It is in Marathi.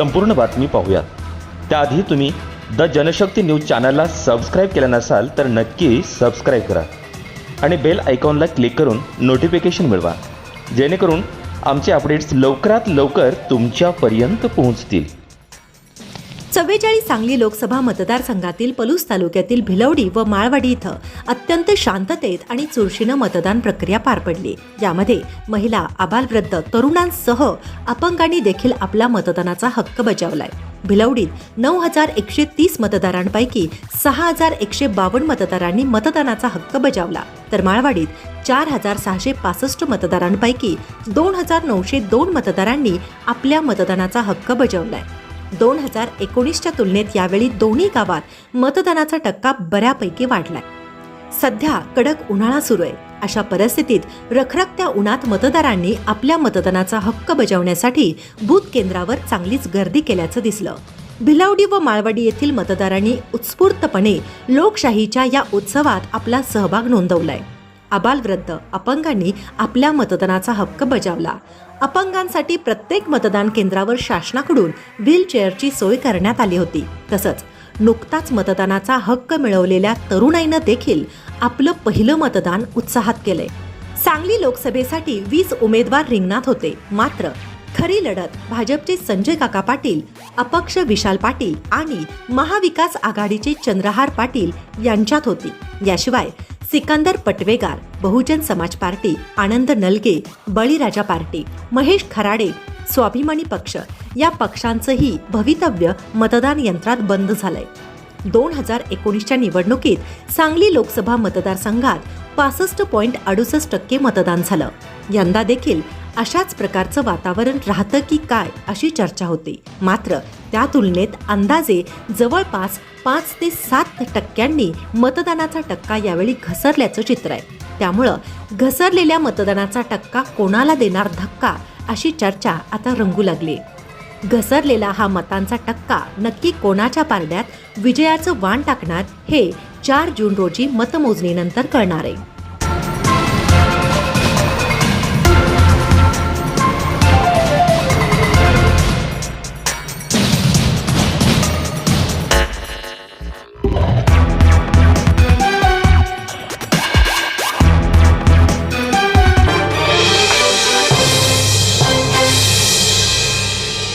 संपूर्ण बातमी पाहूयात. त्याआधी तुम्ही द जनशक्ती न्यूज चॅनलला सबस्क्राईब केलं नसाल तर नक्की सबस्क्राईब करा. आणि बेल आयकॉनला क्लिक करून नोटिफिकेशन मिळवा. जेणेकरून आमचे अपडेट्स लवकरात लवकर तुमच्यापर्यंत पोहोचतील. चव्वेचाळीस सांगली लोकसभा मतदारसंघातील पलूस तालुक्यातील भिलवडी व माळवाडी इथं अत्यंत शांततेत आणि चुरशीनं मतदान प्रक्रिया पार पडली. यामध्ये महिला आबालवृद्ध तरुणांसह अपंगांनी देखील आपला मतदानाचा हक्क बजावलाय. भिलवडीत नऊ हजार एकशे तीस मतदारांपैकी सहा हजार एकशे बावन्न मतदारांनी मतदानाचा हक्क बजावला. तर माळवाडीत चार हजार सहाशे पासष्ट मतदारांपैकी दोन हजार नऊशे दोन मतदारांनी आपल्या मतदानाचा हक्क बजावलाय. दोन हजार एकोणीसच्या तुलनेत यावेळी दोन्ही गावात मतदानाचा टक्का बऱ्यापैकी वाढलाय. सध्या कडक उन्हाळा सुरू आहे. अशा परिस्थितीत रखरखत्या उन्हात मतदारांनी आपल्या मतदानाचा हक्क बजावण्यासाठी बूथ केंद्रावर चांगलीच गर्दी केल्याचं दिसलं. भिलावडी व माळवाडी येथील मतदारांनी उत्स्फूर्तपणे लोकशाहीच्या या उत्सवात आपला सहभाग नोंदवलाय. आबालवृद्ध अपंगांनी आपल्या मतदानाचा हक्क बजावला. अपंगांसाठी प्रत्येक मतदान केंद्रावर शासनाकडून व्हीलचेअरची सोय करण्यात आली होती. तसंच नुकताच मतदानाचा हक्क मिळवलेल्या तरुणाईनं देखील आपलं पहिलं मतदान उत्साहात केलंय. सांगली लोकसभेसाठी वीस उमेदवार रिंगणात होते. मात्र खरी लढत भाजपचे संजय काका पाटील अपक्ष विशाल पाटील आणि महाविकास आघाडीचे चंद्रहार पाटील यांच्यात होती. याशिवाय सिकंदर पटवेगार बहुजन समाज पार्टी आनंद नलगे बळीराजा पार्टी महेश खराडे स्वाभिमानी पक्ष या पक्षांचंही भवितव्य मतदान यंत्रात बंद झालंय. दोन हजार एकोणीसच्या निवडणुकीत सांगली लोकसभा मतदारसंघात पासष्ट पॉईंट अडुसष्ट टक्के मतदान झालं. यंदा देखील अशाच प्रकारचं वातावरण राहतं की काय अशी चर्चा होती. मात्र त्या तुलनेत अंदाजे जवळपास पाच ते सात टक्क्यांनी मतदानाचा टक्का यावेळी घसरल्याचं चित्र आहे. त्यामुळं घसरलेल्या मतदानाचा टक्का कोणाला देणार धक्का अशी चर्चा आता रंगू लागली. घसरलेला हा मतांचा टक्का नक्की कोणाच्या पारड्यात विजयाचं वाण टाकणार हे चार जून रोजी मतमोजणीनंतर कळणार आहे.